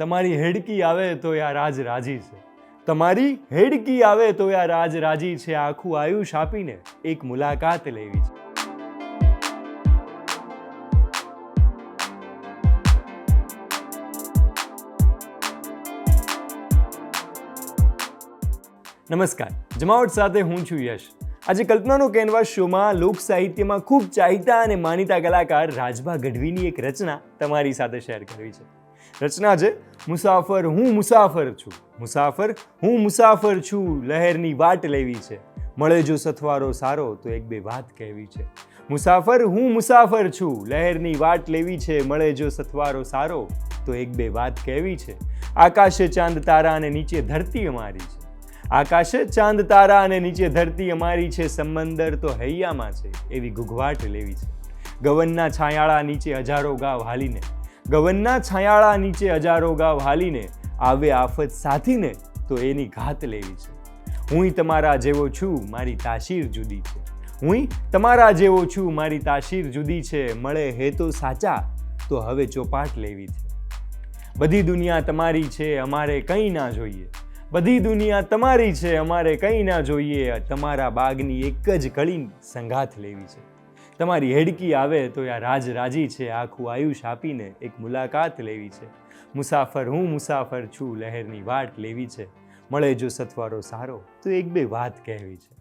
તમારી હેડકી આવે તો આ રાજ રાજી છે. તમારી હેડકી આવે તો આ રાજ રાજી છે. આખું આયુષ આપીને એક મુલાકાત લેવી છે. નમસ્કાર. જમાવટ સાથે હું છું યશ. આજે કલ્પનાનો કેનવાસ શોમાં લોક સાહિત્યમાં ખૂબ ચાહિતા અને માનીતા કલાકાર રાજભા ગઢવીની એક રચના તમારી સાથે શેર કરવી છે. રચના છે મુસાફર, હું મુસાફર છું. મુસાફર, હું મુસાફર છું. લહેરની વાટ લેવી છે. મળે જો સથવારો સારો, તો એક બે વાત કહેવી છે. મુસાફર, હું મુસાફર છું. લહેરની વાટ લેવી છે. મળે જો સથવારો સારો, તો એક બે વાત કહેવી છે. આકાશે ચાંદ તારા અને નીચે ધરતી અમારી છે. આકાશે ચાંદ તારા અને નીચે ધરતી અમારી છે. સમંદર તો હૈયામાં છે. એવી ઘૂઘવાટ લેવી છે. ગવનના છાયાળા નીચે હજારો ગાવ હાલીને. ગવનના છાયાળા નીચે હજારો ગાવ હાલીને આવે આફત સાથીને તો એની ઘાત લેવી છે. હુંય તમારા જેવો છું, મારી તાસીર જુદી છે. હુંય તમારા જેવો છું, મારી તાસીર જુદી છે. મળે હે તો સાચા, તો હવે ચોપાટ લેવી છે. બધી દુનિયા તમારી છે, અમારે કંઈ ના જોઈએ. બધી દુનિયા તમારી છે, અમારે કંઈ ના જોઈએ. તમારા બાગની એક જ કળી સંગાથ લેવી છે. તમારી હેડકી આવે તો આ રાજ રાજી છે, આખું આયુષ આપીને એક મુલાકાત લેવી છે. મુસાફર હું, મુસાફર છું, લહેરની વાટ લેવી છે. મળે જો સથવારો સારો, તો એક બે વાત કહેવી છે.